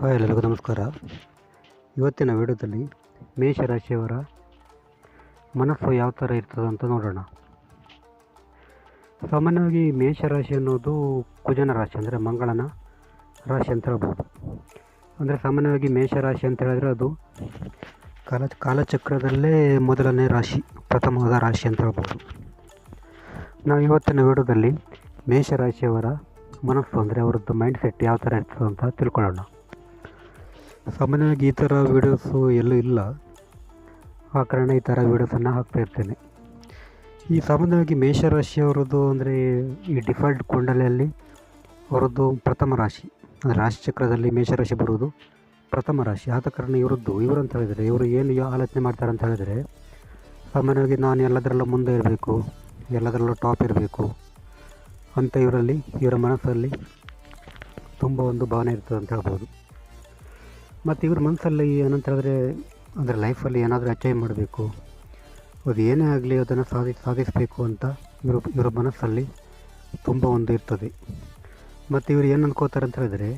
Hi ಎಲ್ಲರಿಗೂ ನಮಸ್ಕಾರ. ಇವತ್ತಿನ ವಿಡಿಯೋದಲ್ಲಿ ಮೇಷರಾಶಿಯವರ ಮನಸ್ಸು ಯಾವ ಥರ ಇರ್ತದೆ ಅಂತ ನೋಡೋಣ. ಸಾಮಾನ್ಯವಾಗಿ ಮೇಷರಾಶಿ ಅನ್ನೋದು ಕುಜನ ರಾಶಿ ಅಂದರೆ ಮಂಗಳನ ರಾಶಿ ಅಂತ ಹೇಳ್ಬೋದು. ಅಂದರೆ ಸಾಮಾನ್ಯವಾಗಿ ಮೇಷರಾಶಿ ಅಂತ ಹೇಳಿದ್ರೆ ಅದು ಕಾಲ ಕಾಲಚಕ್ರದಲ್ಲೇ ಮೊದಲನೇ ರಾಶಿ, ಪ್ರಥಮವಾದ ರಾಶಿ ಅಂತ ಹೇಳ್ಬೋದು. ನಾವು ಇವತ್ತಿನ ವಿಡಿಯೋದಲ್ಲಿ ಮೇಷರಾಶಿಯವರ ಮನಸ್ಸು ಅಂದರೆ ಅವರದ್ದು ಮೈಂಡ್ ಸೆಟ್ ಯಾವ ಥರ ಇರ್ತದೆ ಅಂತ ತಿಳ್ಕೊಳ್ಳೋಣ. ಸಾಮಾನ್ಯವಾಗಿ ಈ ಥರ ವೀಡಿಯೋಸು ಎಲ್ಲೂ ಇಲ್ಲ. ಆ ಕಾರಣ ಈ ಥರ ವೀಡಿಯೋಸನ್ನು ಹಾಕ್ತಾ ಇರ್ತೇನೆ. ಈ ಸಾಮಾನ್ಯವಾಗಿ ಮೇಷರಾಶಿಯವರದ್ದು ಅಂದರೆ ಈ ಡಿಫಾಲ್ಟ್ ಕುಂಡಲಿಯಲ್ಲಿ ಅವರದ್ದು ಪ್ರಥಮ ರಾಶಿ, ಅಂದರೆ ರಾಶಿ ಚಕ್ರದಲ್ಲಿ ಮೇಷರಾಶಿ ಬರುವುದು ಪ್ರಥಮ ರಾಶಿ. ಆದ ಕಾರಣ ಇವರದ್ದು, ಇವರು ಅಂತ ಹೇಳಿದರೆ, ಇವರು ಏನು ಆಲೋಚನೆ ಮಾಡ್ತಾರೆ ಅಂತ ಹೇಳಿದರೆ, ಸಾಮಾನ್ಯವಾಗಿ ನಾನು ಎಲ್ಲದರಲ್ಲೂ ಮುಂದೆ ಇರಬೇಕು, ಎಲ್ಲದರಲ್ಲೂ ಟಾಪ್ ಇರಬೇಕು ಅಂತ ಇವರಲ್ಲಿ, ಇವರ ಮನಸ್ಸಲ್ಲಿ ತುಂಬ ಒಂದು ಭಾವನೆ ಇರ್ತದೆ ಅಂತ ಹೇಳ್ಬೋದು. ಮತ್ತು ಇವ್ರ ಮನಸ್ಸಲ್ಲಿ ಏನಂತ ಹೇಳಿದ್ರೆ ಅಂದರೆ ಲೈಫಲ್ಲಿ ಏನಾದರೂ ಅಚೀವ್ ಮಾಡಬೇಕು, ಅದು ಏನೇ ಆಗಲಿ ಅದನ್ನು ಸಾಧಿ, ಸಾಧಿಸಬೇಕು ಅಂತ ಇವರು, ಇವರ ಮನಸ್ಸಲ್ಲಿ ತುಂಬ ಒಂದು ಇರ್ತದೆ. ಮತ್ತು ಇವರು ಏನು ಅಂದ್ಕೋತಾರೆ ಅಂತ ಹೇಳಿದ್ರೆ,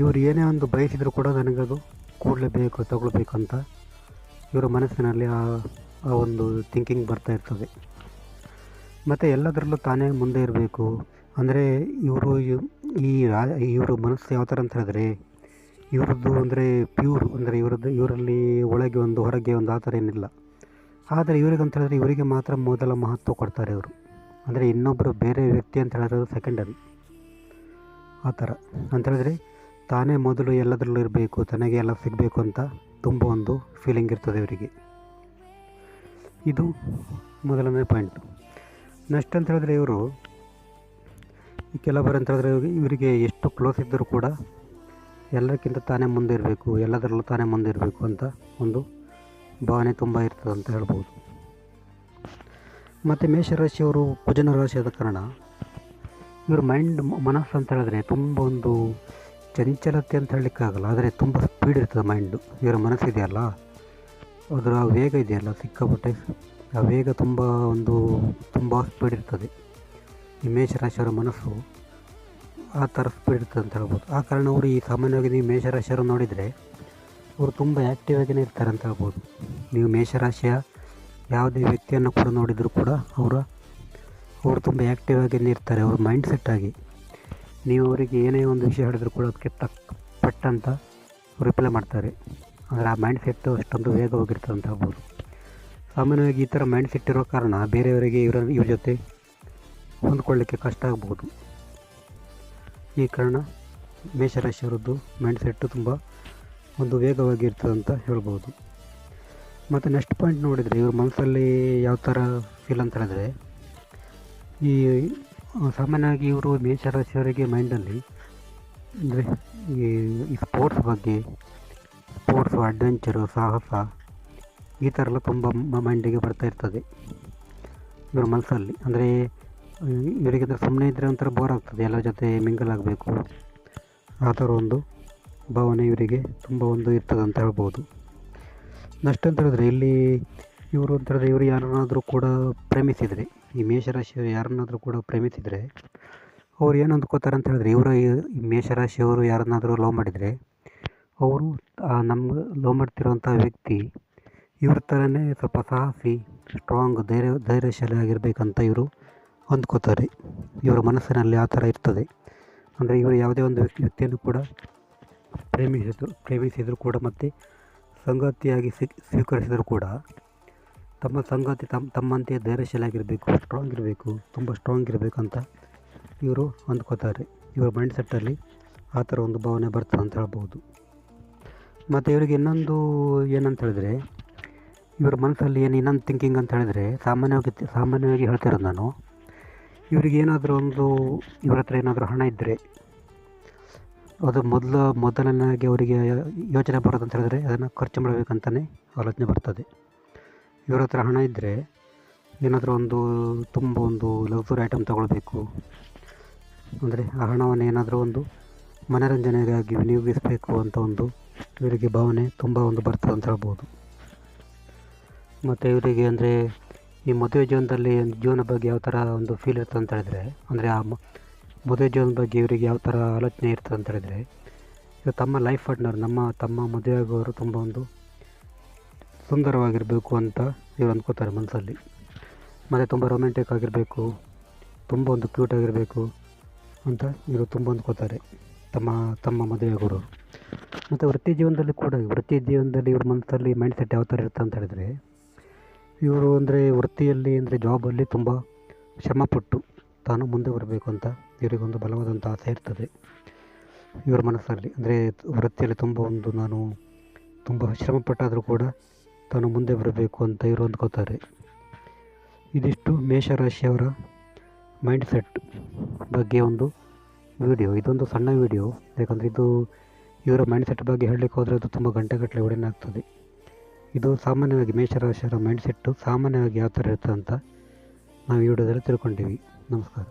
ಇವರು ಏನೇ ಒಂದು ಬಯಸಿದರೂ ಕೂಡ ನನಗದು ಕೂಡಲೇಬೇಕು ತಗೊಳ್ಬೇಕು ಅಂತ ಇವರ ಮನಸ್ಸಿನಲ್ಲಿ ಆ ಆ ಒಂದು ಥಿಂಕಿಂಗ್ ಬರ್ತಾ ಇರ್ತದೆ. ಮತ್ತು ಎಲ್ಲದರಲ್ಲೂ ತಾನೇ ಮುಂದೆ ಇರಬೇಕು. ಅಂದರೆ ಇವರು ಈ ಇವರು ಮನಸ್ಸು ಯಾವ ಥರ ಅಂತ ಹೇಳಿದ್ರೆ ಇವರದ್ದು ಅಂದರೆ ಪ್ಯೂರ್ ಅಂದರೆ ಇವರದ್ದು ಇವರಲ್ಲಿ ಒಳಗೆ ಒಂದು ಹೊರಗೆ ಒಂದು ಆ ಥರ ಏನಿಲ್ಲ. ಆದರೆ ಇವರಿಗಂತ ಹೇಳಿದ್ರೆ ಇವರಿಗೆ ಮಾತ್ರ ಮೊದಲ ಮಹತ್ವ ಕೊಡ್ತಾರೆ ಇವರು. ಅಂದರೆ ಇನ್ನೊಬ್ಬರು ಬೇರೆ ವ್ಯಕ್ತಿ ಅಂತ ಹೇಳಿದ್ರೆ ಸೆಕೆಂಡರಿ ಆ ಥರ. ಅಂತ ಹೇಳಿದ್ರೆ ತಾನೇ ಮೊದಲು ಎಲ್ಲದರಲ್ಲೂ ಇರಬೇಕು, ತನಗೆ ಎಲ್ಲ ಸಿಗಬೇಕು ಅಂತ ತುಂಬ ಒಂದು ಫೀಲಿಂಗ್ ಇರ್ತದೆ ಇವರಿಗೆ. ಇದು ಮೊದಲನೇ ಪಾಯಿಂಟು ನೆಕ್ಸ್ಟ್ ಅಂತ ಹೇಳಿದ್ರೆ ಇವರು ಕೆಲವರು ಅಂತ ಹೇಳಿದ್ರೆ ಇವರಿಗೆ ಎಷ್ಟು ಕ್ಲೋಸ್ ಇದ್ದರೂ ಕೂಡ ಎಲ್ಲಕ್ಕಿಂತ ತಾನೇ ಮುಂದೆ ಇರಬೇಕು ಎಲ್ಲದರಲ್ಲೂ ತಾನೇ ಮುಂದೆ ಇರಬೇಕು ಅಂತ ಒಂದು ಭಾವನೆ ತುಂಬ ಇರ್ತದೆ ಅಂತ ಹೇಳ್ಬೋದು. ಮತ್ತು ಮೇಷರಾಶಿಯವರು ಕುಜನ ರಾಶಿ ಆದ ಕಾರಣ ಇವ್ರ ಮೈಂಡ್ ಮನಸ್ಸು ಅಂತ ಹೇಳಿದ್ರೆ ತುಂಬ ಒಂದು ಚಂಚಲತೆ ಅಂತ ಹೇಳಲಿಕ್ಕಾಗಲ್ಲ, ಆದರೆ ತುಂಬ ಸ್ಪೀಡ್ ಇರ್ತದೆ ಮೈಂಡು ಇವರ ಮನಸ್ಸಿದೆಯಲ್ಲ ಅದರ ವೇಗ ಇದೆಯಲ್ಲ, ಸಿಕ್ಕಾಪಟ್ಟೆ ಆ ವೇಗ ತುಂಬ ಒಂದು, ತುಂಬ ಸ್ಪೀಡ್ ಇರ್ತದೆ. ಈ ಮೇಷರಾಶಿಯವರ ಮನಸ್ಸು ಆ ಥರ ಸ್ಪೀಡ್ ಅಂತ ಹೇಳ್ಬೋದು. ಆ ಕಾರಣ ಅವರು ಈ ಸಾಮಾನ್ಯವಾಗಿ ನೀವು ಮೇಷರಾಶಿಯವರು ನೋಡಿದರೆ ಅವರು ತುಂಬ ಆ್ಯಕ್ಟಿವ್ ಆಗಿಯೇ ಇರ್ತಾರೆ ಅಂತ ಹೇಳ್ಬೋದು. ನೀವು ಮೇಷರಾಶಿಯ ಯಾವುದೇ ವ್ಯಕ್ತಿಯನ್ನು ಕೂಡ ನೋಡಿದರೂ ಕೂಡ ಅವರ, ಅವರು ತುಂಬ ಆ್ಯಕ್ಟಿವ್ ಆಗಿಯೇ ಇರ್ತಾರೆ. ಅವ್ರ ಮೈಂಡ್ ಸೆಟ್ ಆಗಿ ನೀವು ಅವರಿಗೆ ಏನೇ ಒಂದು ವಿಷಯ ಹೇಳಿದ್ರು ಕೂಡ ಅದಕ್ಕೆ ತಕ್ಕ ಪಟ್ಟಂತ ರಿಪ್ಲೈ ಮಾಡ್ತಾರೆ. ಅಂದರೆ ಆ ಮೈಂಡ್ ಸೆಟ್ಟು ಅಷ್ಟೊಂದು ವೇಗವಾಗಿರ್ತದೆ ಅಂತ ಹೇಳ್ಬೋದು. ಸಾಮಾನ್ಯವಾಗಿ ಈ ಥರ ಮೈಂಡ್ ಸೆಟ್ ಇರೋ ಕಾರಣ ಬೇರೆಯವರಿಗೆ ಇವರ, ಇವ್ರ ಜೊತೆ ಹೊಂದ್ಕೊಳ್ಳಿಕ್ಕೆ ಕಷ್ಟ ಆಗ್ಬೋದು. ಈ ಕಾರಣ ಮೇಷರಾಶಿಯವರದ್ದು ಮೈಂಡ್ ಸೆಟ್ಟು ತುಂಬ ಒಂದು ವೇಗವಾಗಿ ಇರ್ತದೆ ಅಂತ ಹೇಳ್ಬೋದು. ಮತ್ತು ನೆಕ್ಸ್ಟ್ ಪಾಯಿಂಟ್ ನೋಡಿದರೆ ಇವ್ರ ಮನಸ್ಸಲ್ಲಿ ಯಾವ ಥರ ಫೀಲ್ ಅಂತ ಹೇಳಿದ್ರೆ, ಈ ಸಾಮಾನ್ಯವಾಗಿ ಇವರು ಮೇಷರಾಶಿಯವರಿಗೆ ಮೈಂಡಲ್ಲಿ ಅಂದರೆ ಈ ಸ್ಪೋರ್ಟ್ಸ್ ಬಗ್ಗೆ ಸ್ಪೋರ್ಟ್ಸು ಅಡ್ವೆಂಚರು ಸಾಹಸ ಈ ಥರ ಎಲ್ಲ ತುಂಬ ಮೈಂಡಿಗೆ ಬರ್ತಾ ಇರ್ತದೆ. ಇವ್ರ ಮನಸ್ಸಲ್ಲಿ. ಅಂದರೆ ಇವರಿಗೆ ಸುಮ್ಮನೆ ಇದ್ದರೆ ಒಂಥರ ಬೋರ್ ಆಗ್ತದೆ. ಎಲ್ಲರ ಜೊತೆ ಮಿಂಗಲ್ ಆಗಬೇಕು. ಆ ಥರ ಒಂದು ಭಾವನೆ ಇವರಿಗೆ ತುಂಬ ಒಂದು ಇರ್ತದೆ ಅಂತ ಹೇಳ್ಬೋದು. ನೆಕ್ಸ್ಟ್ ಅಂತ ಹೇಳಿದ್ರೆ ಇಲ್ಲಿ ಇವರು ಅಂತ ಹೇಳಿದ್ರೆ ಇವರು ಯಾರನ್ನಾದರೂ ಕೂಡ ಪ್ರೇಮಿಸಿದರೆ, ಈ ಮೇಷರಾಶಿಯವರು ಯಾರನ್ನಾದರೂ ಕೂಡ ಪ್ರೇಮಿಸಿದರೆ, ಅವ್ರು ಏನು ಅಂದ್ಕೋತಾರೆ ಅಂತ ಹೇಳಿದ್ರೆ ಇವರ ಈ ಮೇಷರಾಶಿಯವರು ಯಾರನ್ನಾದರೂ ಲವ್ ಮಾಡಿದರೆ, ಅವರು ನಮ್ಗೆ ಲವ್ ಮಾಡ್ತಿರೋಂಥ ವ್ಯಕ್ತಿ ಇವ್ರ ಥರನೇ ಸ್ವಲ್ಪ ಸಾಹಸಿ ಸ್ಟ್ರಾಂಗ್ ಧೈರ್ಯ, ಧೈರ್ಯಶಾಲಿ ಆಗಿರಬೇಕಂತ ಇವರು ಅಂದ್ಕೋತಾರೆ ಇವರ ಮನಸ್ಸಿನಲ್ಲಿ ಆ ಥರ ಇರ್ತದೆ. ಅಂದರೆ ಇವರು ಯಾವುದೇ ಒಂದು ವ್ಯಕ್ತಿ ವ್ಯಕ್ತಿಯನ್ನು ಕೂಡ ಪ್ರೇಮಿಸಿದ್ರು ಪ್ರೇಮಿಸಿದರೂ ಕೂಡ ಮತ್ತು ಸಂಗಾತಿಯಾಗಿ ಸ್ವೀಕರಿಸಿದರು ಕೂಡ ತಮ್ಮ ಸಂಗಾತಿ ತಮ್ಮ ತಮ್ಮಂತೆ ಧೈರ್ಯಶಾಲಿಯಾಗಿರಬೇಕು ಸ್ಟ್ರಾಂಗ್ ಇರಬೇಕು, ತುಂಬ ಸ್ಟ್ರಾಂಗ್ ಇರಬೇಕಂತ ಇವರು ಅಂದ್ಕೋತಾರೆ ಇವರ ಮೈಂಡ್ ಸೆಟ್ಟಲ್ಲಿ ಆ ಥರ ಒಂದು ಭಾವನೆ ಬರ್ತದೆ ಅಂತ ಹೇಳ್ಬೋದು. ಮತ್ತು ಇವರಿಗೆ ಇನ್ನೊಂದು ಏನಂತ ಹೇಳಿದ್ರೆ, ಇವರ ಮನಸ್ಸಲ್ಲಿ ಏನು ಇನ್ನೊಂದು ಥಿಂಕಿಂಗ್ ಅಂತ ಹೇಳಿದ್ರೆ, ಸಾಮಾನ್ಯವಾಗಿ ಸಾಮಾನ್ಯವಾಗಿ ಹೇಳ್ತಿರೋದು ನಾನು ಇವರಿಗೆ ಏನಾದರೂ ಒಂದು, ಇವ್ರ ಹತ್ರ ಏನಾದರೂ ಹಣ ಇದ್ದರೆ ಅದು ಮೊದಲು ಮೊದಲನೇ ಅವರಿಗೆ ಯೋಚನೆ ಬರೋದು ಅಂತ ಹೇಳಿದ್ರೆ ಅದನ್ನು ಖರ್ಚು ಮಾಡಬೇಕಂತಲೇ ಆಲೋಚನೆ ಬರ್ತದೆ. ಇವ್ರ ಹತ್ರ ಹಣ ಇದ್ದರೆ ಏನಾದರೂ ಒಂದು ತುಂಬ ಒಂದು ಲಕ್ಸುರಿ ಐಟಮ್ ತಗೊಳ್ಬೇಕು. ಅಂದರೆ ಆ ಹಣವನ್ನು ಏನಾದರೂ ಒಂದು ಮನೋರಂಜನೆಗಾಗಿ ವಿನಿಯೋಗಿಸಬೇಕು ಅಂತ ಒಂದು ಇವರಿಗೆ ಭಾವನೆ ತುಂಬ ಒಂದು ಬರ್ತದೆ ಅಂತ ಹೇಳ್ಬೋದು. ಮತ್ತು ಇವರಿಗೆ ಅಂದರೆ ಈ ಮದುವೆ ಜೀವನದಲ್ಲಿ ಜೀವನ ಬಗ್ಗೆ ಯಾವ ಥರ ಒಂದು ಫೀಲ್ ಇರ್ತದೆ ಅಂತ ಹೇಳಿದ್ರೆ, ಅಂದರೆ ಆ ಮದುವೆ ಜೀವನದ ಬಗ್ಗೆ ಇವರಿಗೆ ಯಾವ ಥರ ಆಲೋಚನೆ ಇರ್ತದೆ ಅಂತ ಹೇಳಿದ್ರೆ ಇವರು ತಮ್ಮ ಲೈಫ್ ಪಾರ್ಟ್ನರ್ ನಮ್ಮ, ತಮ್ಮ ಮದುವೆ ಆಗೋರು ತುಂಬ ಒಂದು ಸುಂದರವಾಗಿರಬೇಕು ಅಂತ ಇವ್ರು ಅಂದ್ಕೋತಾರೆ ಮನಸ್ಸಲ್ಲಿ. ಮತ್ತು ತುಂಬ ರೊಮ್ಯಾಂಟಿಕ್ ಆಗಿರಬೇಕು, ತುಂಬ ಒಂದು ಕ್ಯೂಟ್ ಆಗಿರಬೇಕು ಅಂತ ಇವರು ತುಂಬ ಅಂದ್ಕೋತಾರೆ ತಮ್ಮ ತಮ್ಮ ಮದುವೆ ಆಗೋರು ಮತ್ತು ವೃತ್ತಿ ಜೀವನದಲ್ಲಿ ಕೂಡ, ವೃತ್ತಿ ಜೀವನದಲ್ಲಿ ಇವ್ರ ಮನಸ್ಸಲ್ಲಿ ಮೈಂಡ್ ಸೆಟ್ ಯಾವ ಥರ ಇರುತ್ತೆ ಅಂತ ಹೇಳಿದ್ರೆ ಇವರು ಅಂದರೆ ವೃತ್ತಿಯಲ್ಲಿ ಅಂದರೆ ಜಾಬಲ್ಲಿ ತುಂಬ ಶ್ರಮಪಟ್ಟು ತಾನು ಮುಂದೆ ಬರಬೇಕು ಅಂತ ಇವರಿಗೊಂದು ಬಲವಾದಂಥ ಆಸೆ ಇರ್ತದೆ. ಇವರ ಮನಸ್ಸಲ್ಲಿ ಅಂದರೆ ವೃತ್ತಿಯಲ್ಲಿ ತುಂಬ ಒಂದು ನಾನು ತುಂಬ ಶ್ರಮಪಟ್ಟಾದರೂ ಕೂಡ ತಾನು ಮುಂದೆ ಬರಬೇಕು ಅಂತ ಇವರು ಅಂದ್ಕೋತಾರೆ ಇದಿಷ್ಟು ಮೇಷರಾಶಿಯವರ ಮೈಂಡ್ ಸೆಟ್ ಬಗ್ಗೆ ಒಂದು ವಿಡಿಯೋ ಇದೊಂದು ಸಣ್ಣ ವಿಡಿಯೋ ಯಾಕಂದರೆ ಇದು ಇವರ ಮೈಂಡ್ ಸೆಟ್ ಬಗ್ಗೆ ಹೇಳಲಿಕ್ಕೆ ಹೋದರೆ ಅದು ತುಂಬ ಗಂಟೆಗಟ್ಟಲೆ ಒಡೆನ ಆಗ್ತದೆ ಇದು ಸಾಮಾನ್ಯವಾಗಿ ಮೇಷರಾಶಿಯವರ ಮೈಂಡ್ ಸೆಟ್ಟು ಸಾಮಾನ್ಯವಾಗಿ ಯಾವ ಥರ ಇರುತ್ತೆ ಅಂತ ನಾವು ಈ ವಿಡಿಯೋದಲ್ಲಿ ತಿಳ್ಕೊಂಡಿವಿ. ನಮಸ್ಕಾರ.